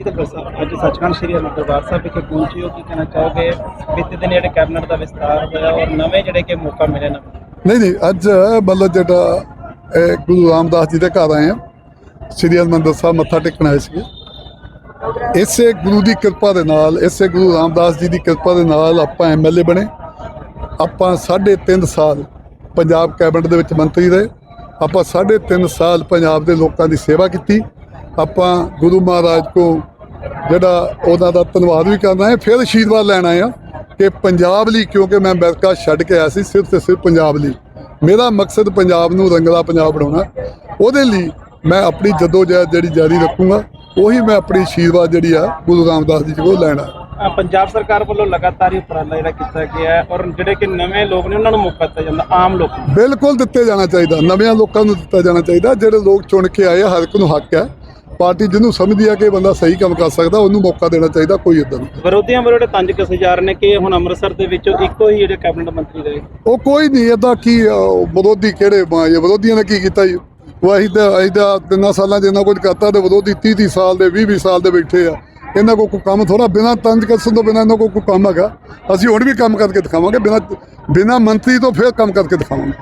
ਅੱਜ ਸੱਚਖੰਡ ਸ੍ਰੀ ਹਰਿਮੰਦਰ ਦਰਬਾਰ ਸਾਹਿਬ ਵਿਖੇ ਪਹੁੰਚੇ ਹੋ, ਕੀ ਕਹਿਣਾ ਚਾਹੋਗੇ? ਬੀਤੇ ਦਿਨ ਜਿਹੜੇ ਕੈਬਨਿਟ ਦਾ ਵਿਸਤਾਰ ਹੋਇਆ ਔਰ ਨਵੇਂ ਜਿਹੜੇ ਕਿ ਮੌਕਾ ਮਿਲੇ ਨਾ? ਨਹੀਂ ਨਹੀਂ, ਅੱਜ ਮਤਲਬ ਜਿਹੜਾ ਇਹ ਗੁਰੂ ਰਾਮਦਾਸ ਜੀ ਦੇ ਘਰ ਆਏ ਆ ਸ੍ਰੀ ਹਰਿਮੰਦਰ ਸਾਹਿਬ ਮੱਥਾ ਟੇਕਣ ਆਏ ਸੀਗੇ। ਇਸੇ ਗੁਰੂ ਦੀ ਕਿਰਪਾ ਦੇ ਨਾਲ, ਇਸੇ ਗੁਰੂ ਰਾਮਦਾਸ ਜੀ ਦੀ ਕਿਰਪਾ ਦੇ ਨਾਲ ਆਪਾਂ ਐਮਐਲਏ ਬਣੇ। ਆਪਾਂ ਸਾਢੇ ਤਿੰਨ ਸਾਲ ਪੰਜਾਬ ਕੈਬਨਿਟ ਦੇ ਵਿੱਚ ਮੰਤਰੀ ਰਹੇ। ਆਪਾਂ ਸਾਢੇ ਤਿੰਨ ਸਾਲ ਪੰਜਾਬ ਦੇ ਲੋਕਾਂ ਦੀ ਸੇਵਾ ਕੀਤੀ। ਆਪਾਂ ਗੁਰੂ ਮਹਾਰਾਜ ਕੋ ਜਿਹੜਾ ਉਹਨਾਂ ਦਾ ਧੰਨਵਾਦ ਵੀ ਕਰਨਾ ਹੈ ਫਿਰ ਆਸ਼ੀਰਵਾਦ ਲੈਣ ਆ ਕਿ ਪੰਜਾਬ ਲਈ ਕਿਉਂਕਿ ਮੈਂ ਅਮਰੀਕਾ ਛੱਡ ਕੇ ਆਇਆ ਸੀ ਸਿਰਫ ਤੇ ਸਿਰਫ ਪੰਜਾਬ ਲਈ। ਮੇਰਾ ਮਕਸਦ ਪੰਜਾਬ ਨੂੰ ਰੰਗਲਾ ਪੰਜਾਬ ਬਣਾਉਣਾ ਉਹਦੇ ਲਈ ਮੈਂ ਆਪਣੀ ਜਦੋਜਹਿਦ ਜਿਹੜੀ ਜਾਰੀ ਰੱਖੂੰਗਾ ਉਹੀ ਮੈਂ ਆਪਣੀ ਆਸ਼ੀਰਵਾਦ ਜਿਹੜੀ ਆ ਗੁਰੂ ਰਾਮਦਾਸ ਜੀ ਕੋਲ ਲੈਣਾ ਪੰਜਾਬ ਸਰਕਾਰ ਵੱਲੋਂ ਲਗਾਤਾਰ ਹੀ ਉਪਰਾਲਾ ਜਿਹੜਾ ਕੀਤਾ ਗਿਆ ਹੈ ਔਰ ਜਿਹੜੇ ਕਿ ਨਵੇਂ ਲੋਕ ਨੇ ਉਹਨਾਂ ਨੂੰ ਮੌਕਾ ਦਿੱਤਾ ਜਾਂਦਾ ਆਮ ਲੋਕ। ਬਿਲਕੁਲ ਦਿੱਤੇ ਜਾਣਾ ਚਾਹੀਦਾ ਨਵਿਆਂ ਲੋਕਾਂ ਨੂੰ ਦਿੱਤਾ ਜਾਣਾ ਚਾਹੀਦਾ ਜਿਹੜੇ ਲੋਕ ਚੁਣ ਕੇ ਆਏ ਆ ਹਰ ਇੱਕ ਨੂੰ ਹੱਕ ਹੈ। ਪਾਰਟੀ ਜਿਹਨੂੰ ਸਮਝਦੀ ਆ ਕਿ ਬੰਦਾ ਸਹੀ ਕੰਮ ਕਰ ਸਕਦਾ ਉਹਨੂੰ ਮੌਕਾ ਦੇਣਾ ਚਾਹੀਦਾ ਕੋਈ ਇਦਾਂ ਨਹੀਂ। ਵਿਰੋਧੀਆਂ ਵੱਲੋਂ ਜਿਹੜੇ ਤੰਜ ਕਸੇ ਜਾ ਰਹੇ ਨੇ ਕਿ ਹੁਣ ਅੰਮ੍ਰਿਤਸਰ ਦੇ ਵਿੱਚੋਂ ਇੱਕੋ ਹੀ ਜਿਹੜੇ ਕੈਬਨਿਟ ਮੰਤਰੀ ਰਹੇ? ਉਹ ਕੋਈ ਨਹੀਂ ਇਦਾਂ ਕੀ ਵਿਰੋਧੀ ਕਿਹੜੇ ਇਹ ਵਿਰੋਧੀਆਂ ਨੇ ਕੀ ਕੀਤਾ ਜੀ? ਤਾਂ ਅਸੀਂ ਤਾਂ ਤਿੰਨਾਂ ਸਾਲਾਂ ਇੰਨਾ ਕੁਝ ਕਰਤਾ ਤੇ ਵਿਰੋਧੀ 30 30 ਸਾਲ ਦੇ 20 20 ਸਾਲ ਦੇ ਬੈਠੇ ਆ। ਇਹਨਾਂ ਕੋਲ ਕੋਈ ਕੰਮ ਥੋੜਾ ਬਿਨਾਂ ਤੰਜ ਕਸਣ ਤੋਂ ਬਿਨਾਂ ਇਹਨਾਂ ਕੋਲ ਕੋਈ ਕੰਮ ਹੈਗਾ। ਅਸੀਂ ਹੁਣ ਵੀ ਕੰਮ ਕਰਕੇ ਦਿਖਾਵਾਂਗੇ ਬਿਨਾਂ ਬਿਨਾਂ ਮੰਤਰੀ ਤੋਂ ਫਿਰ ਕੰਮ ਕਰਕੇ ਦਿਖਾਵਾਂਗੇ।